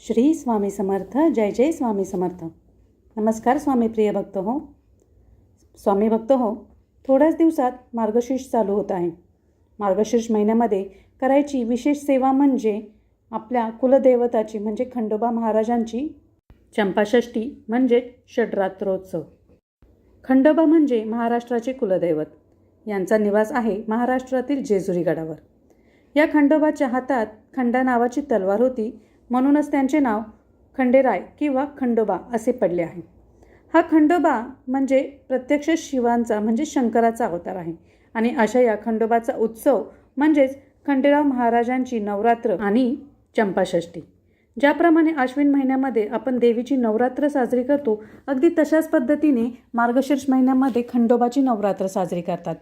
श्री स्वामी समर्थ जय जय स्वामी समर्थ. नमस्कार स्वामी प्रिय भक्त हो स्वामी भक्त हो थोड्याच दिवसात मार्गशीर्ष चालू होत आहे. मार्गशीर्ष महिन्यामध्ये करायची विशेष सेवा म्हणजे आपल्या कुलदेवताची म्हणजे खंडोबा महाराजांची चंपाषष्ठी म्हणजे षड्रात्रोत्सव. खंडोबा म्हणजे महाराष्ट्राचे कुलदैवत. यांचा निवास आहे महाराष्ट्रातील जेजुरी गडावर. या खंडोबाच्या हातात खंडा नावाची तलवार होती. म्हणूनच त्यांचे नाव खंडेराय किंवा खंडोबा असे पडले आहे. हा खंडोबा म्हणजे प्रत्यक्ष शिवांचा म्हणजे शंकराचा अवतार आहे. आणि अशा या खंडोबाचा उत्सव म्हणजेच खंडेराव महाराजांची नवरात्र आणि चंपाषष्ठी. ज्याप्रमाणे अश्विन महिन्यामध्ये आपण देवीची नवरात्र साजरी करतो अगदी तशाच पद्धतीने मार्गशीर्ष महिन्यामध्ये खंडोबाची नवरात्र साजरी करतात.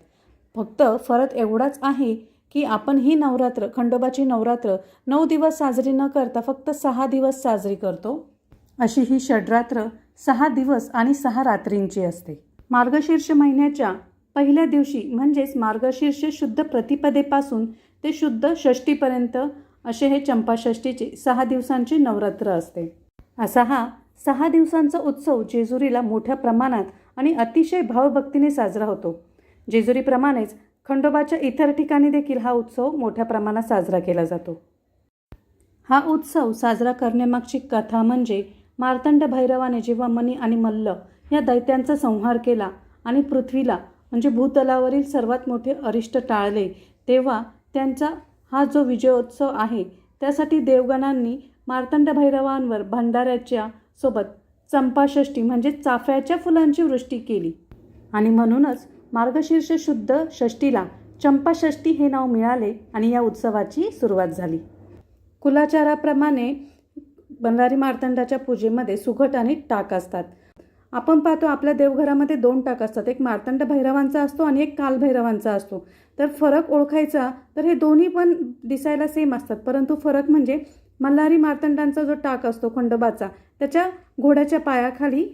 फक्त फरक एवढाच आहे की आपण ही नवरात्र खंडोबाची नवरात्र नऊ दिवस साजरी न करता फक्त सहा दिवस साजरी करतो अशी ही षड्रात्र सहा दिवस आणि सहा रात्रींची असते. मार्गशीर्ष महिन्याच्या पहिल्या दिवशी म्हणजेच मार्गशीर्ष शुद्ध प्रतिपदेपासून ते शुद्ध षष्टीपर्यंत असे हे चंपाषष्टीचे सहा दिवसांचे नवरात्र असते. असा हा सहा दिवसांचा उत्सव जेजुरीला मोठ्या प्रमाणात आणि अतिशय भावभक्तीने साजरा होतो. जेजुरीप्रमाणेच खंडोबाच्या इतर ठिकाणी देखील हा उत्सव मोठ्या प्रमाणात साजरा केला जातो. हा उत्सव साजरा करण्यामागची कथा म्हणजे मार्तंड भैरवाने जेव्हा मनी आणि मल्ल या दैत्यांचा संहार केला आणि पृथ्वीला म्हणजे भूतलावरील सर्वात मोठे अरिष्ट टाळले तेव्हा त्यांचा हा जो विजयोत्सव आहे त्यासाठी देवगणांनी मार्तंड भैरवांवर भंडाऱ्याच्या सोबत चंपाषष्ठी म्हणजे चाफ्याच्या फुलांची वृष्टी केली. आणि म्हणूनच मार्गशीर्ष शुद्ध षष्टीला चंपाषष्ठी हे नाव मिळाले आणि या उत्सवाची सुरुवात झाली. कुलाचाराप्रमाणे बंधारी मार्तंडाच्या पूजेमध्ये सुघट आणि टाक असतात. आपण पाहतो आपल्या देवघरामध्ये दोन टाक असतात. एक मार्तंड भैरवांचा असतो आणि एक कालभैरवांचा असतो. तर फरक ओळखायचा तर हे दोन्ही पण दिसायला सेम असतात. परंतु फरक म्हणजे मल्हारी मार्तंडांचा जो टाक असतो खंडोबाचा त्याच्या घोड्याच्या पायाखाली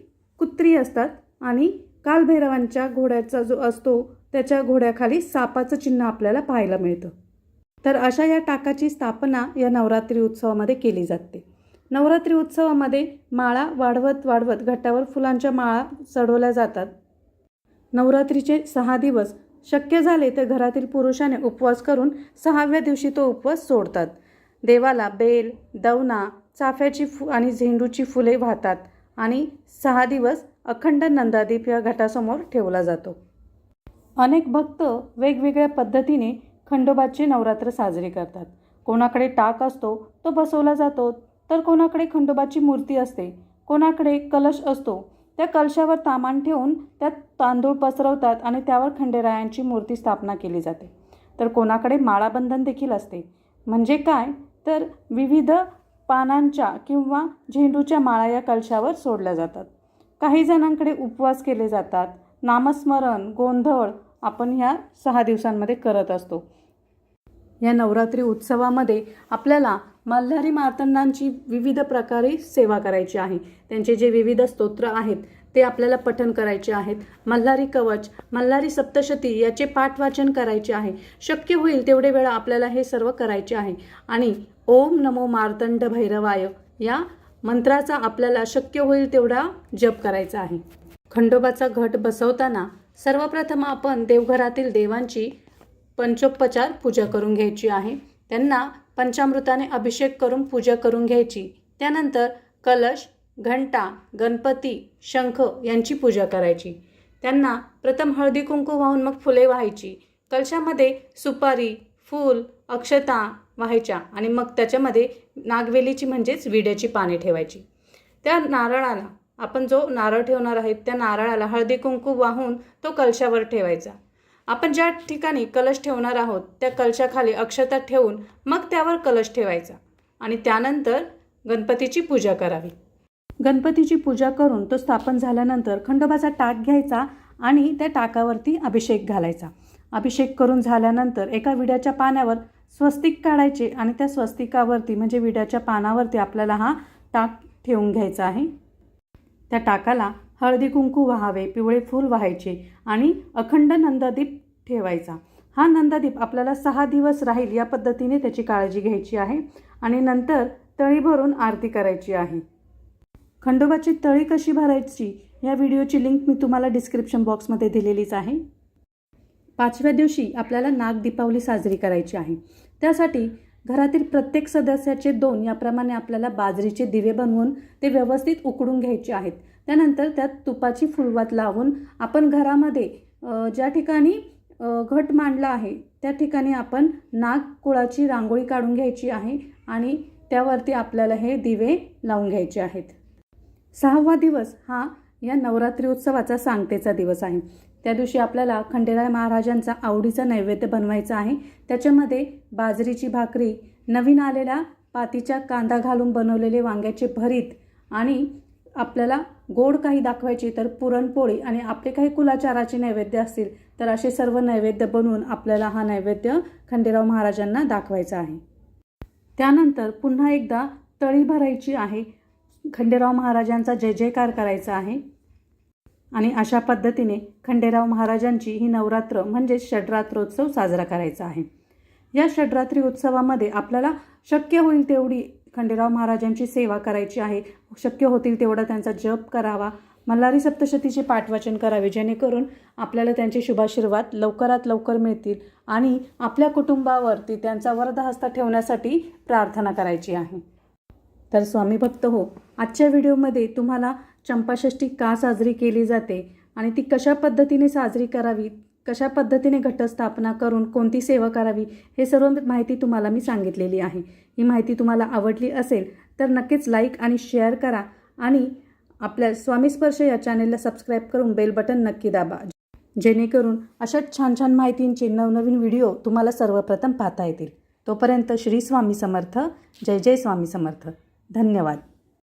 कुत्री असतात आणि कालभैरवांच्या घोड्याचा जो असतो त्याच्या घोड्याखाली सापाचं चिन्ह आपल्याला पाहायला मिळतं. तर अशा या टाकाची स्थापना या नवरात्री उत्सवामध्ये केली जाते. नवरात्री उत्सवामध्ये माळा वाढवत वाढवत घटावर फुलांच्या माळा चढवल्या जातात. नवरात्रीचे सहा दिवस. शक्य झाले तर घरातील पुरुषाने उपवास करून सहाव्या दिवशी तो उपवास सोडतात. देवाला बेल दवना चाफ्याची फु आणि झेंडूची फुले वाहतात आणि सहा दिवस अखंड नंदादीप या घटासमोर ठेवला जातो. अनेक भक्त वेगवेगळ्या पद्धतीने खंडोबाची नवरात्र साजरी करतात. कोणाकडे टाक असतो तो बसवला जातो. तर कोणाकडे खंडोबाची मूर्ती असते कोणाकडे कलश असतो त्या कलशावर तामान ठेवून त्यात तांदूळ पसरवतात आणि त्यावर खंडेरायांची मूर्ती स्थापना केली जाते. तर कोणाकडे माळाबंधन देखील असते. म्हणजे काय? तर विविध पानांच्या किंवा झेंडूच्या माळा या कलशावर सोडल्या जातात. काही जणांकडे उपवास केले जातात. नामस्मरण गोंधळ आपण ह्या सहा दिवसांमध्ये करत असतो. या नवरात्री उत्सवामध्ये आपल्याला मल्हारी मार्तंडांची विविध प्रकारे सेवा करायची आहे. त्यांचे जे विविध स्तोत्र आहेत ते आपल्याला पठन करायचे आहेत. मल्हारी कवच मल्हारी सप्तशती याचे पाठवाचन करायचे आहे. शक्य होईल तेवढे वेळा आपल्याला हे सर्व करायचे आहे. आणि ओम नमो मार्तंड भैरवाय या मंत्राचा आपल्याला शक्य होईल तेवढा जप करायचा आहे. खंडोबाचा घट बसवताना सर्वप्रथम आपण देवघरातील देवांची पंचोपचार पूजा करून घ्यायची आहे. त्यांना पंचामृताने अभिषेक करून पूजा करून घ्यायची. त्यानंतर कलश घंटा गणपती शंख यांची पूजा करायची. त्यांना प्रथम हळदी कुंकू वाहून मग फुले व्हायची. कलशामध्ये सुपारी फूल अक्षता व्हायच्या आणि मग त्याच्यामध्ये नागवेलीची म्हणजेच विड्याची पाने ठेवायची. त्या नारळाला आपण जो नारळ ठेवणार आहेत त्या नारळाला हळदी कुंकू वाहून तो कलशावर ठेवायचा. आपण ज्या ठिकाणी कलश ठेवणार आहोत त्या कलशाखाली अक्षता ठेवून मग त्यावर कलश ठेवायचा आणि त्यानंतर गणपतीची पूजा करावी. गणपतीची पूजा करून तो स्थापन झाल्यानंतर खंडोबाचा टाक घ्यायचा आणि त्या टाकावरती अभिषेक घालायचा. अभिषेक करून झाल्यानंतर एका विड्याच्या पाण्यावर स्वस्तिक काढायचे आणि त्या स्वस्तिकावरती म्हणजे विड्याच्या पानावरती आपल्याला हा टाक ठेवून घ्यायचा आहे. त्या टाकाला हळदी कुंकू व्हावे पिवळे फूल व्हायचे आणि अखंड नंदादीप ठेवायचा. हा नंदादीप आपल्याला सहा दिवस राहील या पद्धतीने त्याची काळजी घ्यायची आहे आणि नंतर तळी भरून आरती करायची आहे. खंडोबाची तळी कशी भरायची? या व्हिडिओची लिंक मी तुम्हाला डिस्क्रिप्शन बॉक्समध्ये दिलेलीच आहे. पाचव्या दिवशी आपल्याला नाग दीपावली साजरी करायची आहे. त्यासाठी घरातील प्रत्येक सदस्याचे दोन याप्रमाणे आपल्याला बाजरीचे दिवे बनवून ते व्यवस्थित उकडून घ्यायचे आहेत. त्यानंतर त्यात तुपाची फुलवात लावून आपण घरामध्ये ज्या ठिकाणी घट मांडला आहे त्या ठिकाणी आपण नाग कुळाची रांगोळी काढून घ्यायची आहे आणि त्यावरती आपल्याला हे दिवे लावून घ्यायचे आहेत. सहावा दिवस हा या नवरात्री उत्सवाचा सांगतेचा दिवस आहे. त्या दिवशी आपल्याला खंडेराय महाराजांचा आवडीचा नैवेद्य बनवायचा आहे. त्याच्यामध्ये बाजरीची भाकरी नवीन आलेल्या पातीच्या कांदा घालून बनवलेले वांग्याचे भरीत आणि आपल्याला गोड काही दाखवायची तर पुरणपोळी आणि आपले काही कुलाचाराचे नैवेद्य असतील तर असे सर्व नैवेद्य बनवून आपल्याला हा नैवेद्य खंडेराव महाराजांना दाखवायचा आहे. त्यानंतर पुन्हा एकदा तळी भरायची आहे. खंडेराव महाराजांचा जय जयकार करायचा आहे. आणि अशा पद्धतीने खंडेराव महाराजांची ही नवरात्र म्हणजेच षड्रात्रोत्सव साजरा करायचा आहे. या षड्रात्री उत्सवामध्ये आपल्याला शक्य होईल तेवढी खंडेराव महाराजांची सेवा करायची आहे. शक्य होतील तेवढा त्यांचा जप करावा. मल्हारी सप्तशतीचे पाठवाचन करावे जेणेकरून आपल्याला त्यांचे शुभाशीर्वाद लवकरात लवकर मिळतील आणि आपल्या कुटुंबावरती त्यांचा वरदहस्त ठेवण्यासाठी प्रार्थना करायची आहे. तर स्वामी भक्त हो आजच्या व्हिडिओमध्ये तुम्हाला चंपाषष्ठी का साजरी केली जाते आणि ती कशा पद्धतीने साजरी करावी कशा पद्धतीने घटस्थापना करून कोणती सेवा करावी हे सर्व माहिती तुम्हाला मी सांगितलेली आहे. ही माहिती तुम्हाला आवडली असेल तर नक्कीच लाईक आणि शेअर करा आणि आपल्या स्वामीस्पर्श या चॅनेलला सबस्क्राईब करून बेल बटन नक्की दाबा. जेणेकरून अशा छान छान माहितींचे नवनवीन व्हिडिओ तुम्हाला सर्वप्रथम पाहता येतील. तोपर्यंत श्री स्वामी समर्थ. जय जय स्वामी समर्थ. धन्यवाद.